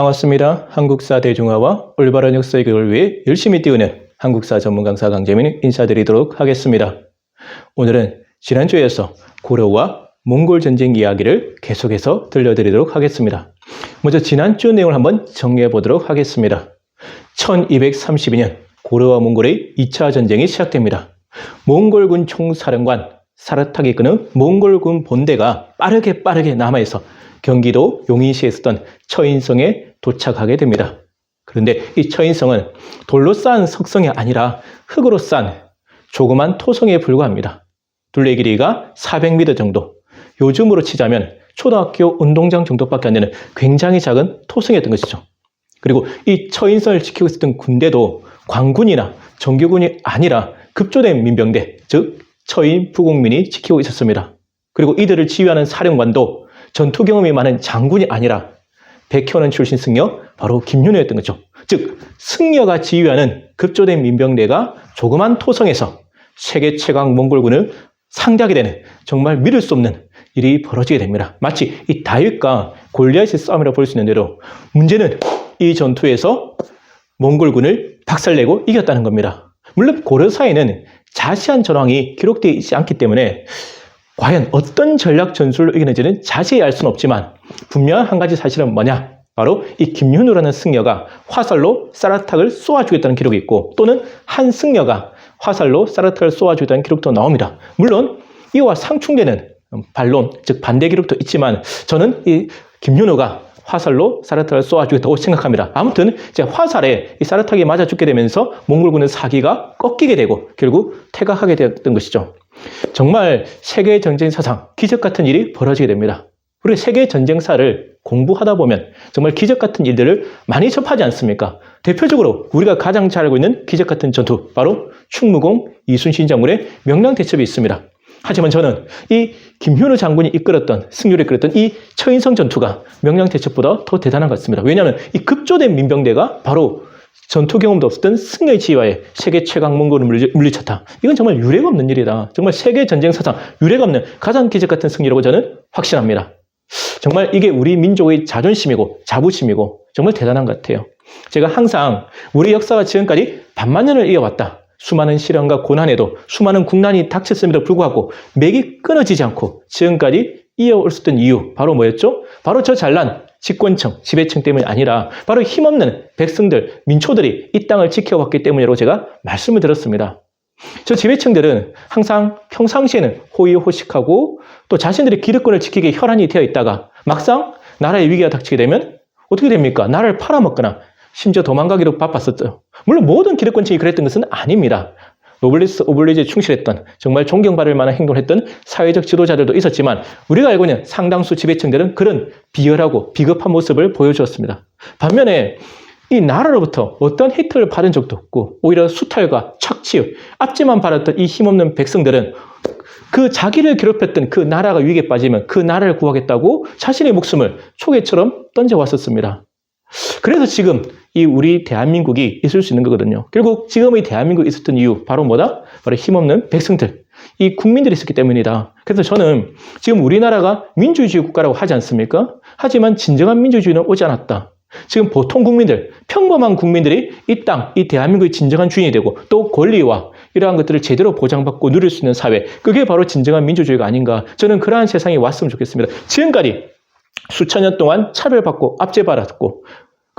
반갑습니다. 한국사 대중화와 올바른 역사 의 교육을 위해 열심히 뛰어는 한국사 전문 강사 강재민 인사드리도록 하겠습니다. 오늘은 지난주에서 고려와 몽골 전쟁 이야기를 계속해서 들려드리도록 하겠습니다. 먼저 지난주 내용을 한번 정리해 보도록 하겠습니다. 1232년 고려와 몽골의 2차 전쟁이 시작됩니다. 몽골군 총사령관 사르탁이 끄는 몽골군 본대가 빠르게 빠르게 남하에서 경기도 용인시에 있었던 처인성에 도착하게 됩니다. 그런데 이 처인성은 돌로 쌓은 석성이 아니라 흙으로 쌓은 조그만 토성에 불과합니다. 둘레 길이가 400m 정도, 요즘으로 치자면 초등학교 운동장 정도밖에 안 되는 굉장히 작은 토성이었던 것이죠. 그리고 이 처인성을 지키고 있었던 군대도 광군이나 정규군이 아니라 급조된 민병대, 즉 처인 부국민이 지키고 있었습니다. 그리고 이들을 지휘하는 사령관도 전투 경험이 많은 장군이 아니라 백현원 출신 승려 바로 김윤호였던 거죠. 즉 승려가 지휘하는 급조된 민병대가 조그만 토성에서 세계 최강 몽골군을 상대하게 되는 정말 믿을 수 없는 일이 벌어지게 됩니다. 마치 이 다윗과 골리앗의 싸움이라 볼 수 있는 대로 문제는 이 전투에서 몽골군을 박살내고 이겼다는 겁니다. 물론 고려사에는 자세한 전황이 기록되어 있지 않기 때문에 과연 어떤 전략 전술로 이기는지는 자세히 알 수는 없지만 분명한 한 가지 사실은 뭐냐? 바로 이 김윤우라는 승려가 화살로 사라탁을 쏘아주겠다는 기록이 있고 또는 한 승려가 화살로 사라탁을 쏘아주겠다는 기록도 나옵니다. 물론 이와 상충되는 반론, 즉 반대 기록도 있지만 저는 이 김윤우가 화살로 사르타를 쏘아주겠다고 생각합니다. 아무튼 이제 화살에 이 사르타기 맞아 죽게 되면서 몽골군의 사기가 꺾이게 되고 결국 퇴각하게 되었던 것이죠. 정말 세계 전쟁 사상 기적 같은 일이 벌어지게 됩니다. 우리 세계 전쟁사를 공부하다 보면 정말 기적 같은 일들을 많이 접하지 않습니까? 대표적으로 우리가 가장 잘 알고 있는 기적 같은 전투 바로 충무공 이순신 장군의 명량 대첩이 있습니다. 하지만 저는 이 김현우 장군이 이끌었던 승률이 이끌었던 이 처인성 전투가 명량 대첩보다 더 대단한 것 같습니다. 왜냐하면 이 급조된 민병대가 바로 전투 경험도 없었던 승려의 지휘하에 세계 최강 몽골을 물리쳤다. 이건 정말 유례가 없는 일이다. 정말 세계 전쟁 사상 유례가 없는 가장 기적 같은 승리라고 저는 확신합니다. 정말 이게 우리 민족의 자존심이고 자부심이고 정말 대단한 것 같아요. 제가 항상 우리 역사가 지금까지 반만 년을 이어왔다. 수많은 시련과 고난에도 수많은 국난이 닥쳤음에도 불구하고 맥이 끊어지지 않고 지금까지 이어올 수 있던 이유 바로 뭐였죠? 바로 저 잘난 집권층, 지배층 때문이 아니라 바로 힘없는 백성들, 민초들이 이 땅을 지켜왔기 때문이라고 제가 말씀을 드렸습니다. 저 지배층들은 항상 평상시에는 호의호식하고 또 자신들의 기득권을 지키기에 혈안이 되어 있다가 막상 나라의 위기가 닥치게 되면 어떻게 됩니까? 나라를 팔아먹거나 심지어 도망가기로 바빴었죠. 물론 모든 기득권층이 그랬던 것은 아닙니다. 노블리스 오블리즈에 충실했던 정말 존경받을 만한 행동을 했던 사회적 지도자들도 있었지만 우리가 알고 있는 상당수 지배층들은 그런 비열하고 비겁한 모습을 보여주었습니다. 반면에 이 나라로부터 어떤 혜택을 받은 적도 없고 오히려 수탈과 착취, 앞지만 받았던 이 힘없는 백성들은 그 자기를 괴롭혔던 그 나라가 위기에 빠지면 그 나라를 구하겠다고 자신의 목숨을 초계처럼 던져왔었습니다. 그래서 지금 이 우리 대한민국이 있을 수 있는 거거든요. 결국 지금의 대한민국이 있었던 이유 바로 뭐다? 바로 힘없는 백성들, 이 국민들이 있었기 때문이다. 그래서 저는 지금 우리나라가 민주주의 국가라고 하지 않습니까? 하지만 진정한 민주주의는 오지 않았다. 지금 보통 국민들, 평범한 국민들이 이 땅, 이 대한민국의 진정한 주인이 되고 또 권리와 이러한 것들을 제대로 보장받고 누릴 수 있는 사회, 그게 바로 진정한 민주주의가 아닌가. 저는 그러한 세상이 왔으면 좋겠습니다. 지금까지 수천 년 동안 차별받고 압제받았고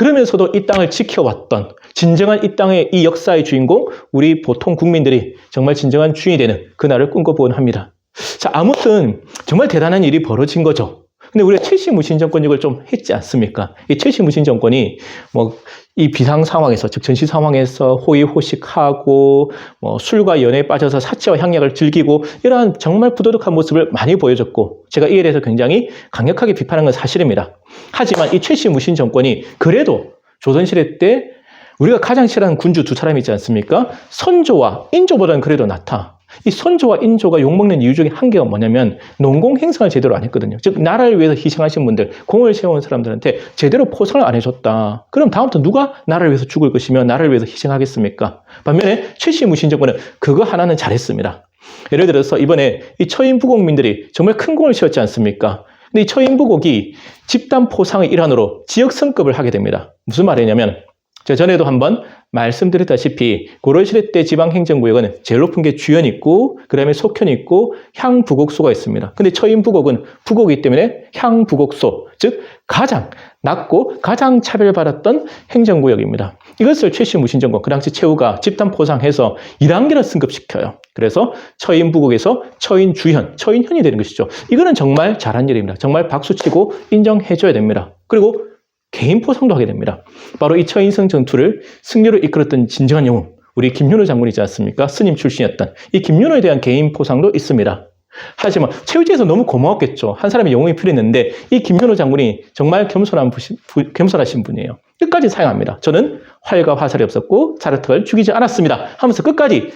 그러면서도 이 땅을 지켜왔던 진정한 이 땅의 이 역사의 주인공 우리 보통 국민들이 정말 진정한 주인이 되는 그날을 꿈꿔보곤 합니다. 자 아무튼 정말 대단한 일이 벌어진 거죠. 근데 우리가 최씨 무신 정권 이걸 좀 했지 않습니까? 이 최씨 무신 정권이 뭐 이 비상 상황에서 즉 전시 상황에서 호의 호식하고 뭐 술과 연애에 빠져서 사치와 향약을 즐기고 이러한 정말 부도덕한 모습을 많이 보여줬고 제가 이에 대해서 굉장히 강력하게 비판한 건 사실입니다. 하지만 이 최씨 무신 정권이 그래도 조선시대 때 우리가 가장 싫어하는 군주 두 사람이 있지 않습니까? 선조와 인조보다는 그래도 낫다. 이 선조와 인조가 욕먹는 이유 중에 한 개가 뭐냐면 농공 행사를 제대로 안 했거든요. 즉 나라를 위해서 희생하신 분들, 공을 세운 사람들한테 제대로 포상을 안 해줬다. 그럼 다음부터 누가 나라를 위해서 죽을 것이며 나라를 위해서 희생하겠습니까? 반면에 최씨 무신정권은 그거 하나는 잘했습니다. 예를 들어서 이번에 이 처인 부국민들이 정말 큰 공을 세웠지 않습니까? 근데 이 처인 부곡이 집단 포상의 일환으로 지역 성급을 하게 됩니다. 무슨 말이냐면 제가 전에도 한번 말씀드렸다시피 고려시대 때 지방행정구역은 제일 높은 게 주현 있고 그 다음에 속현 있고 향부곡소가 있습니다. 근데 처인부곡은 부곡이기 때문에 향부곡소 즉 가장 낮고 가장 차별받았던 행정구역입니다. 이것을 최씨 무신정권 그 당시 최후가 집단 포상해서 2단계로 승급시켜요. 그래서 처인부곡에서 처인주현, 처인현이 되는 것이죠. 이거는 정말 잘한 일입니다. 정말 박수치고 인정해줘야 됩니다. 그리고 개인 포상도 하게 됩니다. 바로 이 처인성 전투를 승리로 이끌었던 진정한 영웅, 우리 김윤호 장군이지 않습니까? 스님 출신이었던 이 김윤호에 대한 개인 포상도 있습니다. 하지만 최후지에서 너무 고마웠겠죠. 한 사람의 영웅이 필요했는데 이 김윤호 장군이 정말 겸손한 부시, 부, 겸손하신 분이에요. 끝까지 사용합니다. 저는 활과 화살이 없었고 자르트를 죽이지 않았습니다. 하면서 끝까지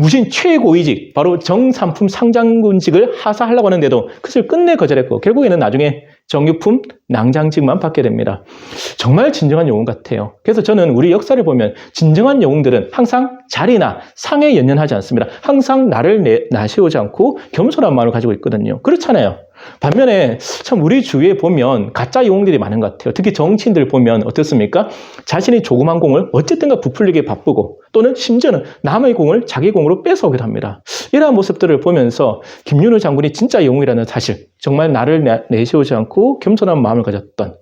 무신 최고위직, 바로 정삼품 상장군직을 하사하려고 하는데도 그것을 끝내 거절했고 결국에는 나중에 정유품 낭장직만 받게 됩니다. 정말 진정한 영웅 같아요. 그래서 저는 우리 역사를 보면 진정한 영웅들은 항상 자리나 상에 연연하지 않습니다. 항상 나를 내, 나세우지 않고 겸손한 마음을 가지고 있거든요. 그렇잖아요. 반면에 참 우리 주위에 보면 가짜 영웅들이 많은 것 같아요. 특히 정치인들 보면 어떻습니까? 자신이 조그만 공을 어쨌든가 부풀리게 바쁘고 또는 심지어는 남의 공을 자기 공으로 뺏어오기도 합니다. 이러한 모습들을 보면서 김윤호 장군이 진짜 영웅이라는 사실, 정말 나를 내, 내세우지 않고 겸손한 마음을 가졌던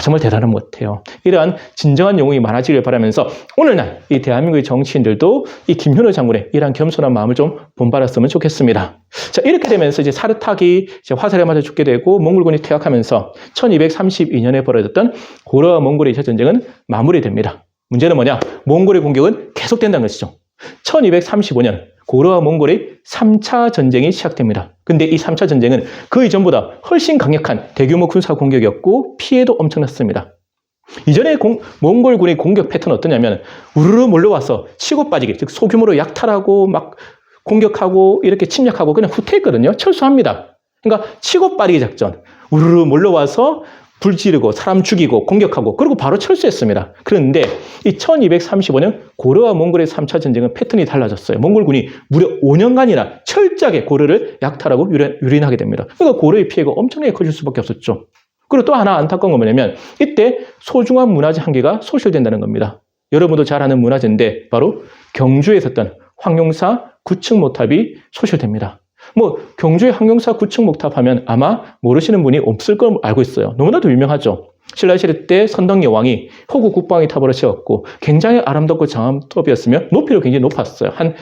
아, 정말 대단한 것 같아요. 이러한 진정한 영웅이 많아지길 바라면서 오늘날 이 대한민국의 정치인들도 이 김현우 장군의 이러한 겸손한 마음을 좀 본받았으면 좋겠습니다. 자, 이렇게 되면서 이제 사르탁이 이제 화살에 맞아 죽게 되고 몽골군이 퇴각하면서 1232년에 벌어졌던 고려와 몽골의 2차 전쟁은 마무리됩니다. 문제는 뭐냐? 몽골의 공격은 계속된다는 것이죠. 1235년 고려와 몽골의 3차 전쟁이 시작됩니다. 근데 이 3차 전쟁은 그 이전보다 훨씬 강력한 대규모 군사 공격이었고 피해도 엄청났습니다. 이전에 공, 몽골군의 공격 패턴은 어떠냐면 우르르 몰려와서 치고 빠지기, 즉 소규모로 약탈하고 막 공격하고 이렇게 침략하고 그냥 후퇴했거든요. 철수합니다. 그러니까 치고 빠지기 작전. 우르르 몰려와서 불 지르고 사람 죽이고 공격하고 그리고 바로 철수했습니다. 그런데 이 1235년 고려와 몽골의 3차 전쟁은 패턴이 달라졌어요. 몽골군이 무려 5년간이나 철저하게 고려를 약탈하고 유린, 하게 됩니다. 그러니까 고려의 피해가 엄청나게 커질 수밖에 없었죠. 그리고 또 하나 안타까운 건 뭐냐면 이때 소중한 문화재 한 개가 소실된다는 겁니다. 여러분도 잘 아는 문화재인데 바로 경주에 있었던 황룡사 9층 모탑이 소실됩니다. 뭐 경주의 항용사 구층 목탑 하면 아마 모르시는 분이 없을 걸 알고 있어요. 너무나도 유명하죠. 신라 시대 때 선덕 여왕이 호구 국방의 탑을 세웠고 굉장히 아름답고 장한 탑이었으며 높이도 굉장히 높았어요. 한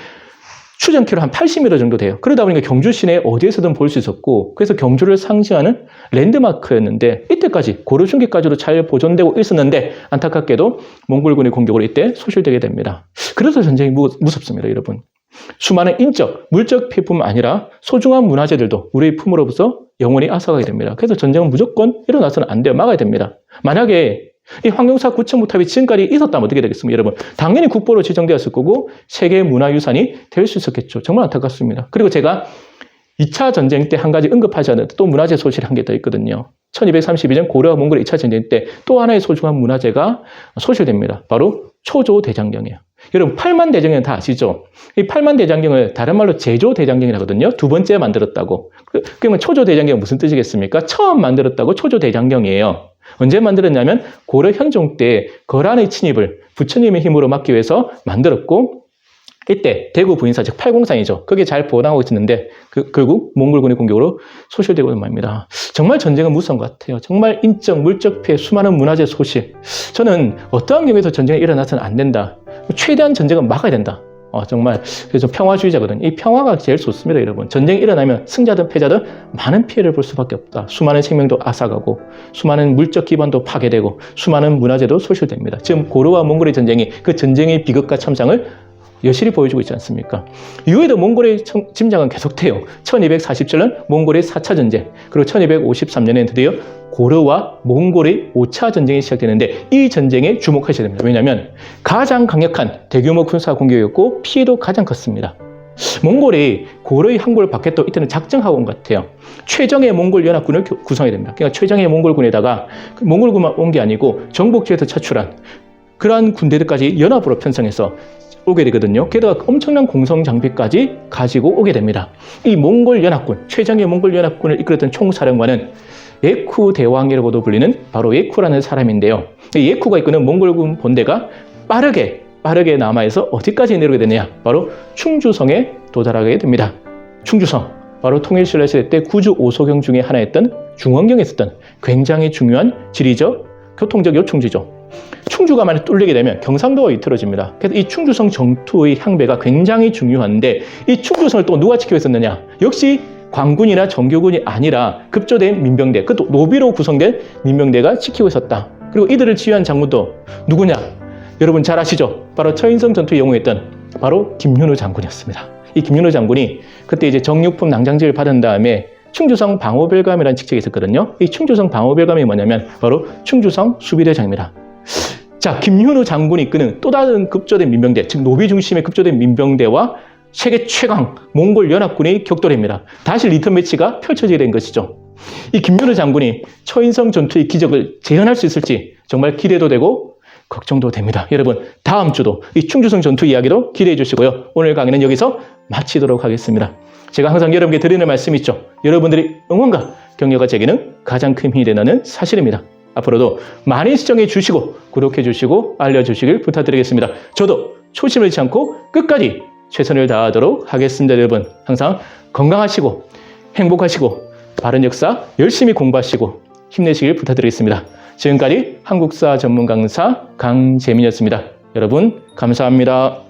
추정키로 한 80m 정도 돼요. 그러다 보니까 경주 시내 어디에서든 볼 수 있었고 그래서 경주를 상징하는 랜드마크였는데 이때까지 고려 중기까지도 잘 보존되고 있었는데 안타깝게도 몽골군의 공격으로 이때 소실되게 됩니다. 그래서 전쟁이 무섭습니다, 여러분. 수많은 인적, 물적 피해뿐만 아니라 소중한 문화재들도 우리의 품으로부터 영원히 앗아가게 됩니다. 그래서 전쟁은 무조건 일어나서는 안 돼요. 막아야 됩니다. 만약에 이 황룡사 구층무탑이 지금까지 있었다면 어떻게 되겠습니까, 여러분? 당연히 국보로 지정되었을 거고 세계 문화유산이 될 수 있었겠죠. 정말 안타깝습니다. 그리고 제가 2차 전쟁 때 한 가지 언급하지 않은 또 문화재 소실이 한 개 더 있거든요. 1232년 고려와 몽골의 2차 전쟁 때 또 하나의 소중한 문화재가 소실됩니다. 바로 초조 대장경이에요. 여러분 8만 대장경 다 아시죠? 이 8만 대장경을 다른 말로 제조 대장경이라거든요. 두 번째 만들었다고. 그, 그러면 초조 대장경 무슨 뜻이겠습니까? 처음 만들었다고 초조 대장경이에요. 언제 만들었냐면 고려 현종 때 거란의 침입을 부처님의 힘으로 막기 위해서 만들었고 이때 대구 부인사 즉 팔공산이죠. 그게 잘 보호당하고 있었는데 그, 결국 몽골군의 공격으로 소실되고 있는 말입니다. 정말 전쟁은 무서운 것 같아요. 정말 인적, 물적 피해, 수많은 문화재 소실. 저는 어떠한 경우에서 전쟁이 일어나서는 안 된다. 최대한 전쟁은 막아야 된다. 어, 정말 그래서 평화주의자거든요. 이 평화가 제일 좋습니다, 여러분. 전쟁이 일어나면 승자든 패자든 많은 피해를 볼 수밖에 없다. 수많은 생명도 앗아가고, 수많은 물적 기반도 파괴되고, 수많은 문화재도 소실됩니다. 지금 고려와 몽골의 전쟁이 그 전쟁의 비극과 참상을 여실히 보여주고 있지 않습니까? 이후에도 몽골의 침략은 계속돼요. 1247년 몽골의 4차 전쟁, 그리고 1253년에 드디어 고려와 몽골의 5차 전쟁이 시작되는데 이 전쟁에 주목하셔야 됩니다. 왜냐하면 가장 강력한 대규모 군사 공격이었고 피해도 가장 컸습니다. 몽골이 고려의 항구를 받겠다고 이때는 작정하고 온 것 같아요. 최정의 몽골 연합군을 구성해야 됩니다. 그러니까 최정의 몽골군에다가 그 몽골군만 온 게 아니고 정복지에서 차출한 그러한 군대들까지 연합으로 편성해서 오게 되거든요. 게다가 엄청난 공성 장비까지 가지고 오게 됩니다. 이 몽골 연합군, 최정예 몽골 연합군을 이끌었던 총사령관은 예쿠 대왕이라고도 불리는 바로 예쿠라는 사람인데요. 이 예쿠가 이끄는 몽골군 본대가 빠르게 빠르게 남아에서 어디까지 내려오게 되느냐? 바로 충주성에 도달하게 됩니다. 충주성, 바로 통일신라 시대 때 구주 오소경 중에 하나였던 중원경에 있었던 굉장히 중요한 지리적, 교통적 요충지죠. 충주가 만약 뚫리게 되면 경상도가 위태로집니다. 그래서 이 충주성 정투의 향배가 굉장히 중요한데 이 충주성을 또 누가 지키고 있었느냐? 역시 광군이나 정교군이 아니라 급조된 민병대, 그것도 노비로 구성된 민병대가 지키고 있었다. 그리고 이들을 지휘한 장군도 누구냐? 여러분 잘 아시죠? 바로 처인성 전투에 영웅했던 바로 김윤호 장군이었습니다. 이 김윤호 장군이 그때 이제 정육품 낭장지를 받은 다음에 충주성 방어별감이라는 직책이 있었거든요. 이 충주성 방어별감이 뭐냐면 바로 충주성 수비대장입니다. 자, 김윤호 장군이 이끄는 또 다른 급조된 민병대, 즉 노비 중심의 급조된 민병대와 세계 최강 몽골 연합군의 격돌입니다. 다시 리턴 매치가 펼쳐지게 된 것이죠. 이 김윤호 장군이 처인성 전투의 기적을 재현할 수 있을지 정말 기대도 되고 걱정도 됩니다. 여러분, 다음 주도 이 충주성 전투 이야기도 기대해 주시고요. 오늘 강의는 여기서 마치도록 하겠습니다. 제가 항상 여러분께 드리는 말씀이 있죠. 여러분들의 응원과 격려가 제게는 가장 큰 힘이 되는 사실입니다. 앞으로도 많이 시청해 주시고 구독해 주시고 알려주시길 부탁드리겠습니다. 저도 초심을 잃지 않고 끝까지 최선을 다하도록 하겠습니다. 여러분 항상 건강하시고 행복하시고 바른 역사 열심히 공부하시고 힘내시길 부탁드리겠습니다. 지금까지 한국사 전문 강사 강재민이었습니다. 여러분 감사합니다.